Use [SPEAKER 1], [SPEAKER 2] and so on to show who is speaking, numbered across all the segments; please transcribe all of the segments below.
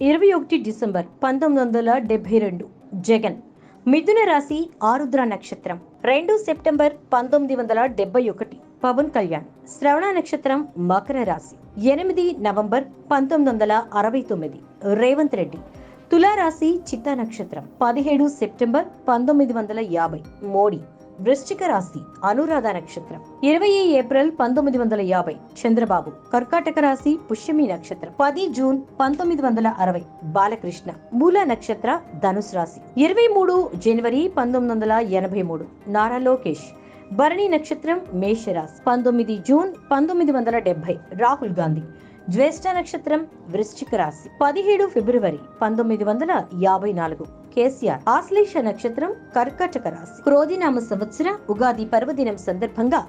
[SPEAKER 1] ఇరవై ఒకటి డిసెంబర్ పంతొమ్మిది వందల డెబ్బై రెండు జగన్. మిథున రాశి ఆరుద్ర నక్షత్రం. రెండు సెప్టెంబర్ పంతొమ్మిది వందల డెబ్బై ఒకటి పవన్ కళ్యాణ్. శ్రవణ నక్షత్రం మకర రాశి. ఎనిమిది నవంబర్ పంతొమ్మిది వందల అరవై తొమ్మిది రేవంత్ రెడ్డి. తులారాశి చిత్త నక్షత్రం. పదిహేడు సెప్టెంబర్ పంతొమ్మిది వందల యాభై మోడీ. వృశ్చిక రాశి అనురాధ నక్షత్రం. ఇరవై ఏప్రిల్ పంతొమ్మిది వందల యాభై. చంద్రబాబు కర్కాటక రాశి పుష్యమి నక్షత్రం. పది జూన్ పంతొమ్మిది వందల అరవై. బాలకృష్ణ మూల నక్షత్ర ధనుసు రాశి. ఇరవై మూడు జనవరి పంతొమ్మిది వందల ఎనభై మూడు. నారా లోకేష్. భరణి నక్షత్రం మేషరాశి పంతొమ్మిది జూన్ పంతొమ్మిది వందల డెబ్బై రాహుల్ గాంధీ. జ్యేష్ఠ నక్షత్రం వృశ్చిక రాశి. పదిహేడు ఫిబ్రవరి పంతొమ్మిది వందల యాభై నాలుగు. కేసీఆర్. ఆశ్లేష నక్షత్రం కర్కాటక రాశి. క్రోధినామ సంవత్సర ఉగాది పర్వదినం సందర్భంగా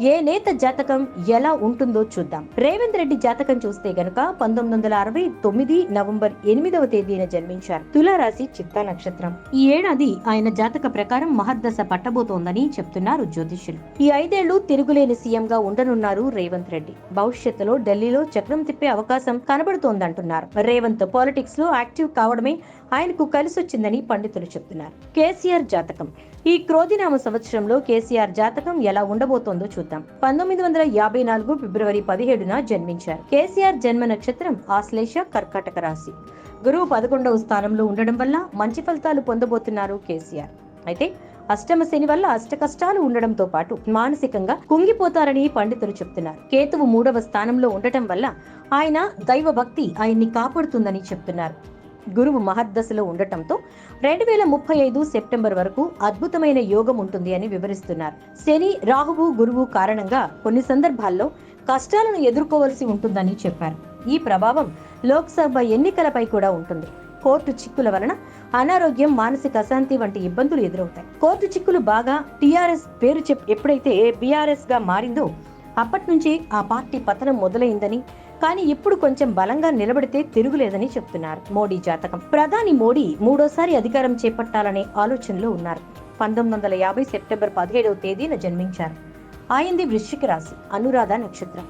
[SPEAKER 1] ఏ నేత జాతకం ఎలా ఉంటుందో చూద్దాం. రేవంత్ రెడ్డి జాతకం చూస్తే గనుక పంతొమ్మిది వందల అరవై తొమ్మిది నవంబర్ ఎనిమిదవ తేదీన జన్మించారు. తులారాశి చిత్తా నక్షత్రం. ఈ ఏడాది ఆయన జాతక ప్రకారం మహర్దశ పట్టబోతోందని చెప్తున్నారు జ్యోతిష్యులు. ఈ ఐదేళ్ళు తిరుగులేని సీఎం గా ఉండనున్నారు రేవంత్ రెడ్డి. భవిష్యత్తులో ఢిల్లీలో చక్రం తిప్పే అవకాశం కనబడుతోందంటున్నారు. రేవంత్ పాలిటిక్స్లో యాక్టివ్ కావడమే ఆయనకు కలిసొచ్చిందని పండితులు చెప్తున్నారు. కేసీఆర్ జాతకం. ఈ క్రోధినామ సంవత్సరంలో కేసీఆర్ జాతకం ఎలా ఉండబోతోందో చూద్దాం. పంతొమ్మిది వందల యాభై నాలుగు ఫిబ్రవరి పదిహేడున జన్మించారు. కేసీఆర్ జన్మ నక్షత్రం ఆశ్లేష కర్కాటక రాశి. గురువు పదకొండవ స్థానంలో ఉండడం వల్ల మంచి ఫలితాలు పొందబోతున్నారు కేసీఆర్. అయితే అష్టమ శని వల్ల అష్ట కష్టాలు ఉండడంతో పాటు మానసికంగా కుంగిపోతారని పండితులు చెప్తున్నారు. కేతువు మూడవ స్థానంలో ఉండటం వల్ల ఆయన దైవ భక్తి ఆయన్ని కాపాడుతుందని చెప్తున్నారు. గురువు మహద్దశలో ఉండటంతో రెండు వేల ముప్పై ఐదు సెప్టెంబర్ వరకు అద్భుతమైన యోగం ఉంటుంది అని వివరిస్తున్నారు. శని రాహువు గురువు కారణంగా కొన్ని సందర్భాల్లో కష్టాలను ఎదుర్కోవలసి ఉంటుందని చెప్పారు. ఈ ప్రభావం లోక్సభ ఎన్నికలపై కూడా ఉంటుంది. కోర్టు చిక్కుల వలన అనారోగ్యం మానసిక అశాంతి వంటి ఇబ్బందులు ఎదురవుతాయి. కోర్టు చిక్కులు బాగా టీఆర్ఎస్ పేరు చెప్ ఎప్పుడైతే బీఆర్ఎస్గా మారిందో అప్పటి నుంచి ఆ పార్టీ పతనం మొదలైందని కానీ ఇప్పుడు కొంచెం బలంగా నిలబడితే తిరుగులేదని చెప్తున్నారు మోడీ జాతకం. ప్రధాని మోడీ మూడోసారి అధికారం చేపట్టాలనే ఆలోచనలో ఉన్నారు. పంతొమ్మిది వందల యాభై సెప్టెంబర్ పదిహేడవ తేదీన జన్మించారు. ఆయనది వృశ్చిక రాశి అనురాధ నక్షత్రం.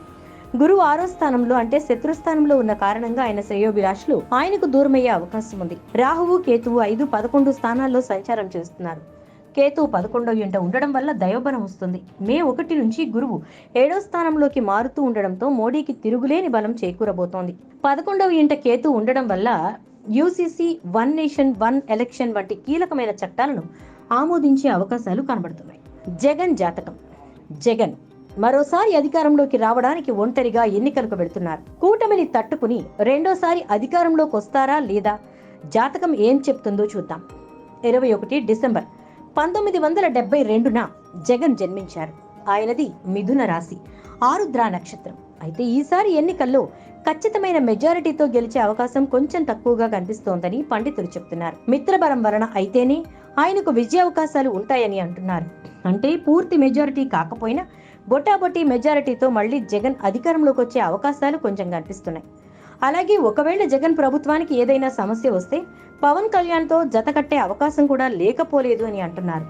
[SPEAKER 1] గురువు ఆరో స్థానంలో అంటే శత్రుస్థానంలో ఉన్న కారణంగా ఆయన శ్రేయోభిలాషులు ఆయనకు దూరమయ్యే అవకాశం ఉంది రాహువు కేతువు ఐదు పదకొండు స్థానాల్లో సంచారం చేస్తున్నారు. కేతు పదకొండవ ఇంట ఉండడం వల్ల దైవబలం వస్తుంది. మే ఒకటి నుంచి గురువు ఏడో స్థానంలోకి మారుతూ ఉండడంతో మోడీకి తిరుగులేని బలం చేకూరబోతోంది. పదకొండవ ఇంట కేతు ఉండడం వల్ల UCC one nation one election వంటి కీలకమైన చట్టాలను ఆమోదించే అవకాశాలు కనబడుతున్నాయి. జగన్ జాతకం. జగన్ మరోసారి అధికారంలోకి రావడానికి ఒంటరిగా ఎన్నికలకు వెళుతున్నారు. కూటమిని తట్టుకుని రెండోసారి అధికారంలోకి వస్తారా లేదా? జాతకం ఏం చెప్తుందో చూద్దాం. ఇరవై ఒకటి డిసెంబర్. పంతొమ్మిది వందల డెబ్బై రెండున జగన్ జన్మించారు. ఆయనది మిథున రాశి ఆరుద్ర నక్షత్రం. అయితే ఈసారి ఎన్నికల్లో ఖచ్చితమైన మెజారిటీతో గెలిచే అవకాశం కొంచెం తక్కువగా కనిపిస్తోందని పండితులు చెప్తున్నారు. మిత్రబలం వలన అయితేనే ఆయనకు విజయ అవకాశాలు ఉంటాయని అంటున్నారు. అంటే పూర్తి మెజారిటీ కాకపోయినా బొటాబొట్టి మెజారిటీతో మళ్ళీ జగన్ అధికారంలోకి వచ్చే అవకాశాలు కొంచెం కనిపిస్తున్నాయి. అలాగే ఒకవేళ జగన్ ప్రభుత్వానికి ఏదైనా సమస్య వస్తే పవన్ కళ్యాణ్తో జత కట్టే అవకాశం కూడా లేకపోలేదు అని అంటున్నారు.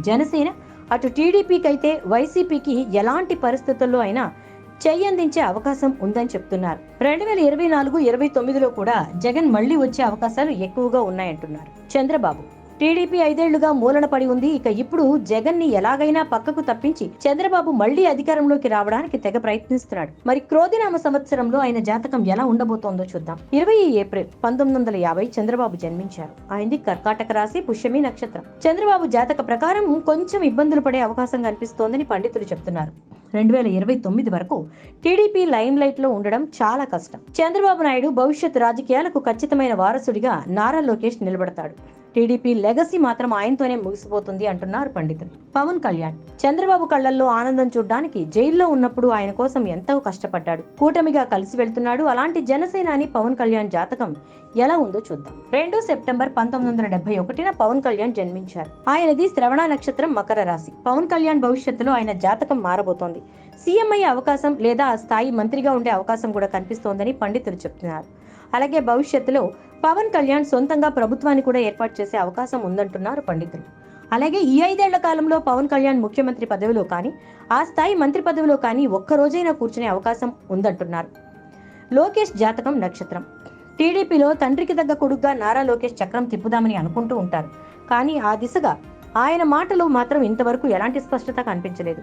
[SPEAKER 1] జనసేన అటు టీడీపీకి అయితే వైసీపీకి ఎలాంటి పరిస్థితుల్లో అయినా చెయ్యందించే అవకాశం ఉందని చెప్తున్నారు. రెండు వేల ఇరవై నాలుగు ఇరవై తొమ్మిదిలో కూడా జగన్ మళ్ళీ వచ్చే అవకాశాలు ఎక్కువగా ఉన్నాయంటున్నారు. చంద్రబాబు టీడీపీ ఐదేళ్ళుగా మూలన పడి ఉంది. ఇక ఇప్పుడు జగన్ని ఎలాగైనా పక్కకు తప్పించి చంద్రబాబు మళ్ళీ అధికారంలోకి రావడానికి తెగ ప్రయత్నిస్తున్నాడు. మరి క్రోధినామ సంవత్సరంలో ఆయన జాతకం ఎలా ఉండబోతోందో చూద్దాం. ఇరవై ఏప్రిల్ పంతొమ్మిది వందల యాభై చంద్రబాబు జన్మించారు. ఆయనది కర్కాటక రాశి పుష్యమి నక్షత్రం. చంద్రబాబు జాతక ప్రకారం కొంచెం ఇబ్బందులు పడే అవకాశం కనిపిస్తోందని పండితులు చెప్తున్నారు. రెండు వేల ఇరవై తొమ్మిది వరకు టీడీపీ లైమ్ లైట్లో ఉండడం చాలా కష్టం. చంద్రబాబు నాయుడు భవిష్యత్ రాజకీయాలకు ఖచ్చితమైన వారసుడిగా నారా లోకేష్ నిలబడతాడు. టీడీపీ లెగసీ మాత్రం ఆయనతోనే ముగిసిపోతుంది అంటున్నారు పండితులు. పవన్ కళ్యాణ్ చంద్రబాబు కళ్ళల్లో ఆనందం చూడ్డానికి జైల్లో ఉన్నప్పుడు ఆయన కోసం ఎంతో కష్టపడ్డాడు. కూటమిగా కలిసి వెళ్తున్నాడు. అలాంటి జనసేనాని పవన్ కళ్యాణ్ జాతకం ఎలా ఉందో చూద్దాం. రెండు సెప్టెంబర్ పంతొమ్మిది వందల డెబ్బై ఒకటిన పవన్ కళ్యాణ్ జన్మించారు. ఆయనది శ్రవణ నక్షత్రం మకర రాశి. పవన్ కళ్యాణ్ భవిష్యత్తులో ఆయన జాతకం మారబోతోంది. సీఎం అయ్యే అవకాశం లేదా స్థాయి మంత్రిగా ఉండే అవకాశం కూడా కనిపిస్తోందని పండితులు చెప్తున్నారు. అలాగే భవిష్యత్తులో పవన్ కళ్యాణ్ సొంతంగా ప్రభుత్వాన్ని కూడా ఏర్పాటు చేసే అవకాశం ఉందంటున్నారు పండితులు. అలాగే ఈ ఐదేళ్ళ కాలంలో పవన్ కళ్యాణ్ ముఖ్యమంత్రి పదవిలో కానీ ఆ స్థాయి మంత్రి పదవిలో కానీ ఒక్క రోజైనా కూర్చునే అవకాశం ఉందంటున్నారు. లోకేష్ జాతకం నక్షత్రం. టీడీపీలో తండ్రికి తగ్గ కొడుగ్గా నారా లోకేష్ చక్రం తిప్పుదామని అనుకుంటూ ఉంటారు. కానీ ఆ దిశగా ఆయన మాటలు మాత్రం ఇంతవరకు ఎలాంటి స్పష్టత కనిపించలేదు.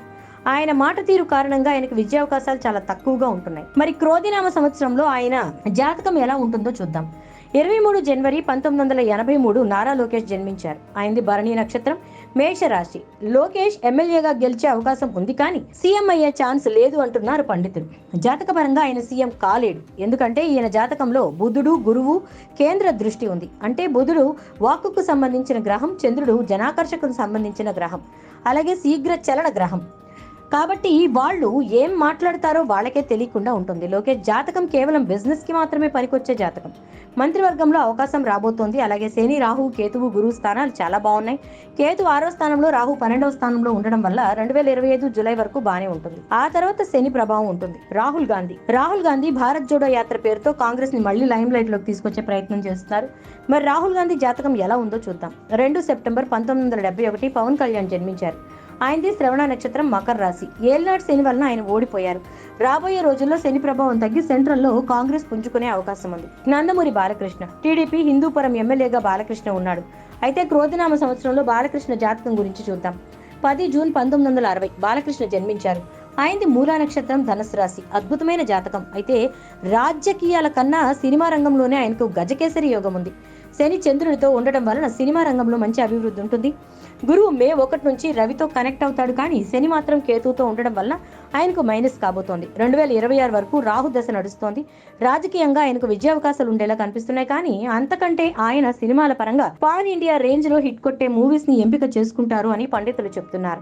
[SPEAKER 1] ఆయన మాట తీరు కారణంగా ఆయనకు విద్యావకాశాలు చాలా తక్కువగా ఉంటున్నాయి. మరి క్రోధినామ సంవత్సరంలో ఆయన జాతకం ఎలా ఉంటుందో చూద్దాం. ఇరవై మూడు జనవరి పంతొమ్మిది వందల ఎనభై మూడు నారా లోకేష్ జన్మించారు. ఆయనది భరణి నక్షత్రం మేషరాశి. లోకేష్ ఎమ్మెల్యేగా గెలిచే అవకాశం ఉంది కానీ సీఎం అయ్యే ఛాన్స్ లేదు అంటున్నారు పండితులు. జాతకపరంగా ఆయన సీఎం కాలేడు. ఎందుకంటే ఈయన జాతకంలో బుధుడు గురువు కేంద్ర దృష్టి ఉంది. అంటే బుధుడు వాక్కుకు సంబంధించిన గ్రహం చంద్రుడు జనాకర్షకు సంబంధించిన గ్రహం. అలాగే శీఘ్ర చలన గ్రహం. కాబట్టి వాళ్ళు ఏం మాట్లాడతారో వాళ్ళకే తెలియకుండా ఉంటుంది. లోకేష్ జాతకం కేవలం బిజినెస్కి మాత్రమే పనికొచ్చే జాతకం. మంత్రివర్గంలో అవకాశం రాబోతోంది. అలాగే శని రాహు కేతువు గురువు స్థానాలు చాలా బాగున్నాయి. కేతు ఆరో స్థానంలో రాహు పన్నెండవ స్థానంలో ఉండడం వల్ల రెండు వేల ఇరవై ఐదు జూలై వరకు బాగానే ఉంటుంది. ఆ తర్వాత శని ప్రభావం ఉంటుంది. రాహుల్ గాంధీ. రాహుల్ గాంధీ భారత్ జోడో యాత్ర పేరుతో కాంగ్రెస్ని మళ్ళీ లైమ్ లైట్లోకి తీసుకొచ్చే ప్రయత్నం చేస్తున్నారు. మరి రాహుల్ గాంధీ జాతకం ఎలా ఉందో చూద్దాం. రెండు సెప్టెంబర్ పంతొమ్మిది వందల డెబ్బై ఒకటి పవన్ కళ్యాణ్ జన్మించారు. ఆయనది శ్రవణ నక్షత్రం మకర రాశి. ఏళ్ళనాడు శని వలన ఆయన ఓడిపోయారు. రాబోయే రోజుల్లో శని ప్రభావం తగ్గి సెంట్రల్లో కాంగ్రెస్ పుంజుకునే అవకాశం ఉంది. నందమూరి బాలకృష్ణ టీడీపీ హిందూపురం ఎమ్మెల్యేగా బాలకృష్ణ ఉన్నాడు. అయితే క్రోధనామ సంవత్సరంలో బాలకృష్ణ జాతకం గురించి చూద్దాం. పది జూన్ పంతొమ్మిది వందల అరవై బాలకృష్ణ జన్మించారు. ఆయనది మూలా నక్షత్రం ధనుసు రాశి. అద్భుతమైన జాతకం. అయితే రాజకీయాల కన్నా సినిమా రంగంలోనే ఆయనకు గజకేసరి యోగం ఉంది. శని చంద్రుడితో ఉండటం వలన సినిమా రంగంలో మంచి అభివృద్ధి ఉంటుంది. గురువు మే ఒకటి నుంచి రవితో కనెక్ట్ అవుతాడు కానీ శని మాత్రం కేతువుతో ఉండడం వలన ఆయనకు మైనస్ కాబోతోంది. రెండు వేల ఇరవై ఆరు వరకు రాహు దశ నడుస్తోంది. రాజకీయంగా ఆయనకు విజయావకాశాలు ఉండేలా కనిపిస్తున్నాయి కానీ అంతకంటే ఆయన సినిమాల పరంగా పాన్ ఇండియా రేంజ్లో హిట్ కొట్టే మూవీస్ని ఎంపిక చేసుకుంటారు అని పండితులు చెప్తున్నారు.